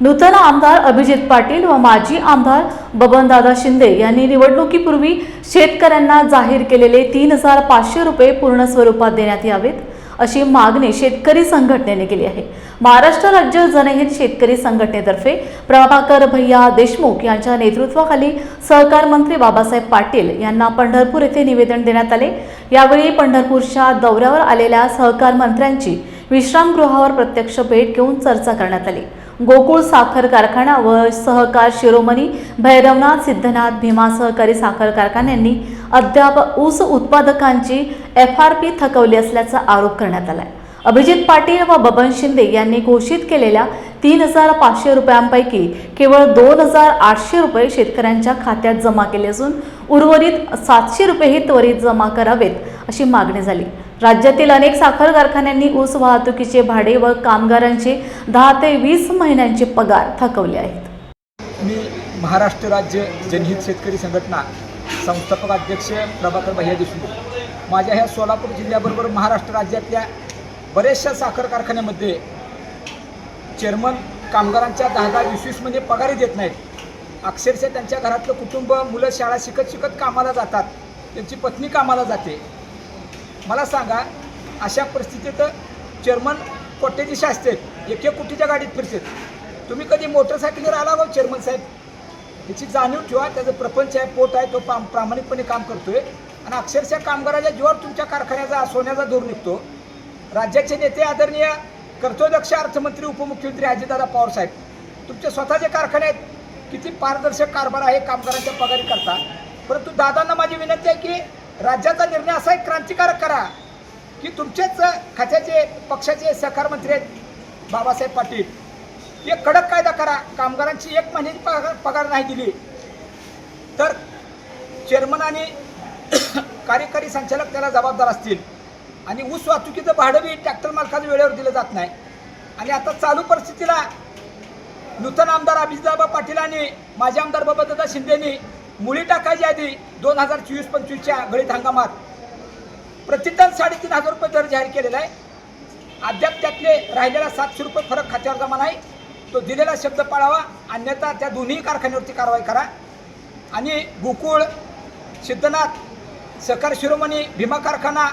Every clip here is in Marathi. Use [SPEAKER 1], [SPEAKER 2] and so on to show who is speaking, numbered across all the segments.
[SPEAKER 1] नूतन आमदार अभिजित पाटील व माजी आमदार बबनदादा शिंदे यांनी निवडणुकीपूर्वी शेतकऱ्यांना जाहीर केलेले तीन हजार पाचशे रुपये पूर्ण स्वरूपात देण्यात यावेत अशी मागणी शेतकरी संघटनेने केली आहे. महाराष्ट्र राज्य जनहित शेतकरी संघटनेतर्फे प्रभाकर भैया देशमुख यांच्या नेतृत्वाखाली सहकार मंत्री बाबासाहेब पाटील यांना पंढरपूर येथे निवेदन देण्यात आले. यावेळी पंढरपूरच्या दौऱ्यावर आलेल्या सहकार मंत्र्यांची विश्रामगृहावर प्रत्यक्ष भेट घेऊन चर्चा करण्यात आली. गोकुळ साखर कारखाना व सहकार शिरोमणी भैरवनाथ सिद्धनाथ भीमा सहकारी साखर कारखान्यांनी अद्याप ऊस उत्पादकांची एफ आर पी थकवली असल्याचा आरोप करण्यात आलाय. अभिजित पाटील व बबन शिंदे यांनी घोषित केलेल्या तीन हजार पाचशे रुपयांपैकी केवळ दोन हजार आठशे रुपये शेतकऱ्यांच्या खात्यात जमा केले असून उर्वरित सातशे रुपयेही त्वरित जमा करावेत अशी मागणी झाली. राज्यातील अनेक साखर कारखान्यांनी ऊस वाहतुकीचे भाडे व कामगारांचे दहा ते वीस महिन्यांचे पगार थकवले आहेत.
[SPEAKER 2] मी महाराष्ट्र राज्य जनहित शेतकरी संघटना संस्थापक अध्यक्ष प्रभाकर भैया देशमुख माझ्या ह्या सोलापूर जिल्ह्याबरोबर महाराष्ट्र राज्यातल्या बऱ्याचशा साखर कारखान्यामध्ये चेअरमन कामगारांच्या दहा दहा वीस वीस म्हणजे पगारही देत नाहीत. अक्षरशः त्यांच्या घरातलं कुटुंब मुलं शाळा शिकत शिकत कामाला जातात. त्यांची पत्नी कामाला जाते. मला सांगा अशा परिस्थितीत चेअरमन कोट्याची शास्त्री आहेत. एक एक कोटीच्या गाडीत फिरतात तुम्ही कधी मोटरसायकलवर आला हो चेअरमन साहेब? त्याची जाणीव ठेवा त्याचं प्रपंच आहे पोट आहे तो प्राम प्रामाणिकपणे काम करतोय. आणि अक्षरशः कामगाराच्या जीवावर तुमच्या कारखान्याचा सोन्याचा दूर निघतो. राज्याचे नेते आदरणीय कर्तव्यदक्ष अर्थमंत्री उपमुख्यमंत्री अजितदादा पवारसाहेब तुमचे स्वतःचे कारखाने आहेत. किती पारदर्शक कारभार आहे कामगारांच्या पगारी करता. परंतु दादांना माझी विनंती आहे की राज्याचा निर्णय असा एक क्रांतिकारक करा. की तुमचेच खात्याचे पक्षाचे सहकार मंत्री आहेत बाबासाहेब पाटील. एक कडक कायदा करा. कामगारांची एक महिन्याची पगार पगार नाही दिली. तर चेअरमन आणि कार्यकारी संचालक त्याला जबाबदार असतील. आणि ऊस वाहतुकीचं भाडं बी ट्रॅक्टर मालकाचं वेळेवर दिलं जात नाही. आणि आता चालू परिस्थितीला नूतन आमदार अभिजितबाबा पाटील आणि माजी आमदार बाबादादा शिंदेनी मुळी टाकायच्या आधी दोन हजार चोवीस पंचवीसच्या गळीत हंगामात. प्रतिटन साडेतीन हजार रुपये दर जाहीर केलेला आहे. अद्याप त्यातले राहिलेला सातशे रुपये फरक खात्यावर जमा नाही. तो दिलेला शब्द पाळावा अन्यथा त्या दोन्ही कारखान्यावरती कारवाई करा. आणि गोकुळ सिद्धनाथ सहकार शिरोमणी भीमा कारखाना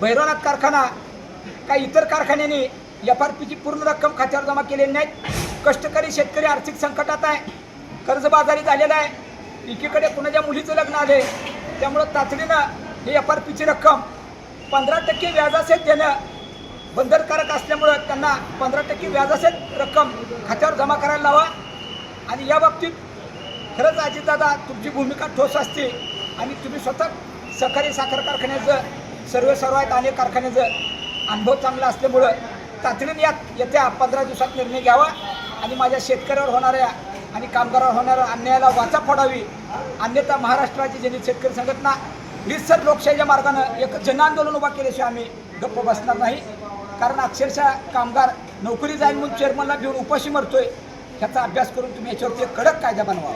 [SPEAKER 2] भैरवनाथ कारखाना काही इतर कारखान्यांनी एफ आर पीची पूर्ण रक्कम खात्यावर जमा केलेली नाहीत. कष्टकरी शेतकरी आर्थिक संकटात आहे. कर्जबाजारी झालेला आहे. एकीकडे कुणाच्या मुलीचं लग्न आले त्यामुळं तातडीनं हे एफ आर पीची रक्कम पंधरा टक्के व्याजासहित देणं बंधनकारक असल्यामुळं त्यांना पंधरा टक्के व्याजासहित रक्कम खात्यावर जमा करायला लावा. आणि या बाबतीत खरंच अजितदादा तुमची भूमिका ठोस असते. आणि तुम्ही स्वतः सहकारी साखर कारखान्याचं सर्व सर्व आहेत अनेक कारखान्याचं अनुभव चांगला असल्यामुळं तातडीने यात येत्या पंधरा दिवसात निर्णय घ्यावा. आणि माझ्या शेतकऱ्यावर होणाऱ्या आणि कामगारावर होणाऱ्या अन्यायाला वाचा फोडावी. अन्यथा महाराष्ट्राची जनहित शेतकरी संघटना रीतसर लोकशाहीच्या मार्गानं एक जनआंदोलन उभा केल्याशिवाय आम्ही गप्प बसणार नाही. कारण अक्षरशः कामगार नोकरी जाईल म्हणून चेअरमनला घेऊन उपाशी मरतोय. ह्याचा अभ्यास करून तुम्ही याच्यावरती कडक कायदा बनवा.